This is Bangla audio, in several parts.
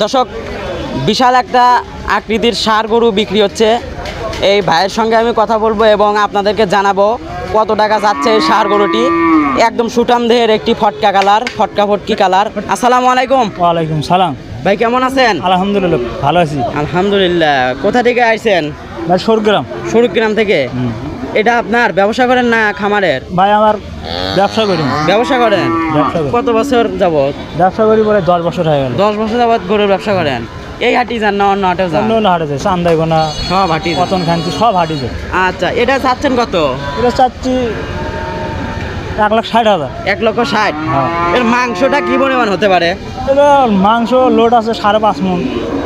দর্শক বিশাল একটা আকৃতির সার গরু বিক্রি হচ্ছে। এই ভাইয়ের সঙ্গে আমি কথা বলব এবং আপনাদেরকে জানাব কত টাকা যাচ্ছে এই সার গরুটি। একদম সুটাম দেহের একটি ফটকা কালার ফটকা ফটকি কালার। আসসালামু আলাইকুম। ওয়ালাইকুম সালাম। ভাই কেমন আছেন? আলহামদুলিল্লাহ ভালো আছি। আলহামদুলিল্লাহ। কোথা থেকে আইছেন? ভাই সরগ্রাম। সুরগ্রাম থেকে? এটা আপনার ব্যবসা করেন না খামারের? ভাই আমার ব্যবসা করি। ব্যবসা করেন? কত বছর যাবত ব্যবসা করি বলে দশ বছর হয়ে গেল। দশ বছর যাবত গরুর ব্যবসা করেন? এই হাটি যান না অন্য হাটেও যান? অন্য অন্য হাটেছে চান্দাইগোনা সব হাটি পতন খান্তি সব হাটিছে আচ্ছা এটা চাচ্ছেন কত? এটা চাচ্ছি এক লাখ ষাট হাজার। এক লক্ষ ষাট? হ্যাঁ। এর মাংসটা কি পরিমাণ হতে পারে? মাংস লোড আছে সাড়ে পাঁচ মন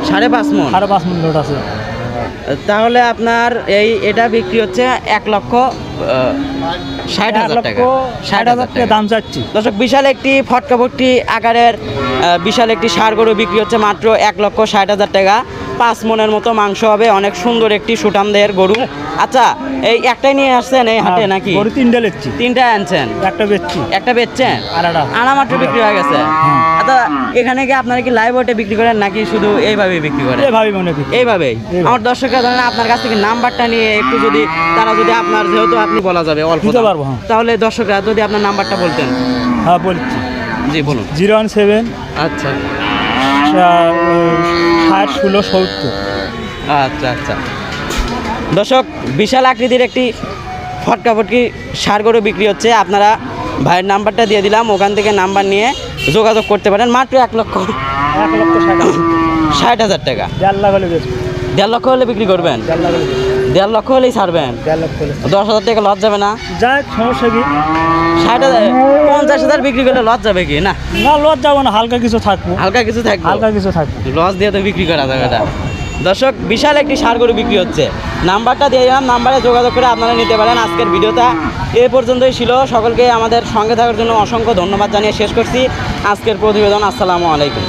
সাড়ে পাঁচ মন সাড়ে পাঁচ মন লোড আছে। তাহলে আপনার এই এটা বিক্রি হচ্ছে এক লক্ষ ষাট হাজার লক্ষ টাকা। ষাট হাজার টাকা। দাম চাচ্ছি। দর্শক বিশাল একটি ফটকা ফটকি আকারের বিশাল একটি সার গরু বিক্রি হচ্ছে মাত্র এক লক্ষ ষাট হাজার টাকা। পাঁচ মনের মতো মাংস হবে অনেক সুন্দর একটি সুটাম দেহের গরু। আচ্ছা এই একটাই নিয়ে আসছেন এই হাটে হ্যাঁ, নাকি? গরু তিনটে লেচ্ছি তিনটা আনছেন? একটা বেচছি। একটা বেচছেন? আনা মাত্র বিক্রি হয়ে গেছে? আচ্ছা এখানে কি আপনারা কি লাইভ ওটে বিক্রি করেন নাকি শুধু এইভাবেই বিক্রি করেন? এভাবে মনে করি। এইভাবেই? এইভাবে। আমার দর্শকরা ধরেন আপনার কাছ থেকে নাম্বারটা নিয়ে একটু যদি তারা যদি আপনার যেহেতু আপনি বলা যাবে অল্প পারব, হ্যাঁ। তাহলে দর্শকরা যদি আপনার নাম্বারটা বলতেন। হ্যাঁ বলছি। জি বলুন। জিরো ওয়ান সেভেন আচ্ছা। ষাট ষোলো সত্তর। আচ্ছা আচ্ছা। দর্শক বিশাল আকৃতির একটি ফটকা ফটকি সার গরু বিক্রি হচ্ছে। আপনারা ভাইয়ের নাম্বারটা দিয়ে দিলাম ওখান থেকে নাম্বার নিয়ে যোগাযোগ করতে পারেন। মাত্র এক লক্ষ এক লক্ষ ষাট হাজার। ষাট হাজার টাকা। দেড় লাখ হলে দেড় লক্ষ হলে বিক্রি করবেন? দেড় লাখ। দেড় লক্ষ হলেই ছাড়বেন। দেড় লক্ষ হলে দশ হাজার টাকা লস যাবে না। যাক সমস্যা কি? ষাট হাজার পঞ্চাশ হাজার বিক্রি করলে লস যাবে কি না? না লজ যাব না হালকা কিছু থাকব। হালকা কিছু থাকবে। হালকা কিছু থাকব। লস দিয়ে তো বিক্রি করা যাবে না। দর্শক বিশাল একটি সার গরু বিক্রি হচ্ছে। নাম্বারটা দিয়ে দিলাম নাম্বারে যোগাযোগ করে আপনারা নিতে পারেন আজকের ভিডিওটা। এ পর্যন্তই ছিল। সকলকে আমাদের সঙ্গে থাকার জন্য অসংখ্য ধন্যবাদ জানিয়ে শেষ করছি। আজকের প্রতিবেদন আসসালামু আলাইকুম।